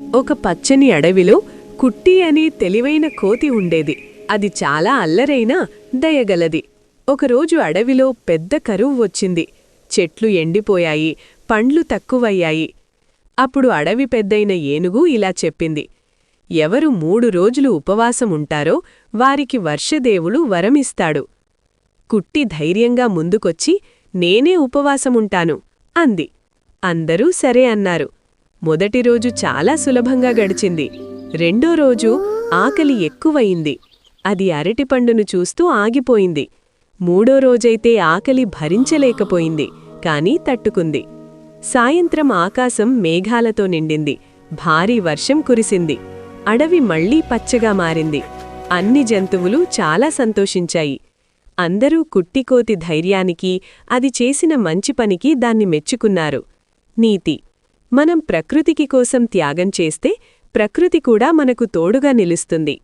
ఒక పచ్చని అడవిలో కుట్టి అని తెలివైన కోతి ఉండేది. అది చాలా అల్లరైనా దయగలది. ఒకరోజు అడవిలో పెద్ద కరువు వచ్చింది. చెట్లు ఎండిపోయాయి పండ్లు తక్కువయ్యాయి. అప్పుడు అడవి పెద్దయిన ఏనుగు ఇలా చెప్పింది. ఎవరు మూడు రోజులు ఉపవాసం ఉంటారో వారికి వర్షదేవుడు వరమిస్తాడు. కుట్టి ధైర్యంగా ముందుకొచ్చి నేనే ఉపవాసముంటాను అంది. అందరూ సరే అన్నారు. మొదటి రోజు చాలా సులభంగా గడిచింది. రెండో రోజు ఆకలి ఎక్కువయింది అది అరటిపండును చూస్తూ ఆగిపోయింది. మూడో రోజైతే ఆకలి భరించలేకపోయింది కాని తట్టుకుంది. సాయంత్రం ఆకాశం మేఘాలతో నిండింది. భారీ వర్షం కురిసింది. అడవి మళ్ళీ పచ్చగా మారింది. అన్ని జంతువులు చాలా సంతోషించాయి. అందరూ కుట్టికోతి ధైర్యానికి అది చేసిన మంచి పనికి దాన్ని మెచ్చుకున్నారు. నీతి మనం ప్రకృతికి కోసం త్యాగం చేస్తే ప్రకృతి కూడా మనకు తోడుగా నిలుస్తుంది.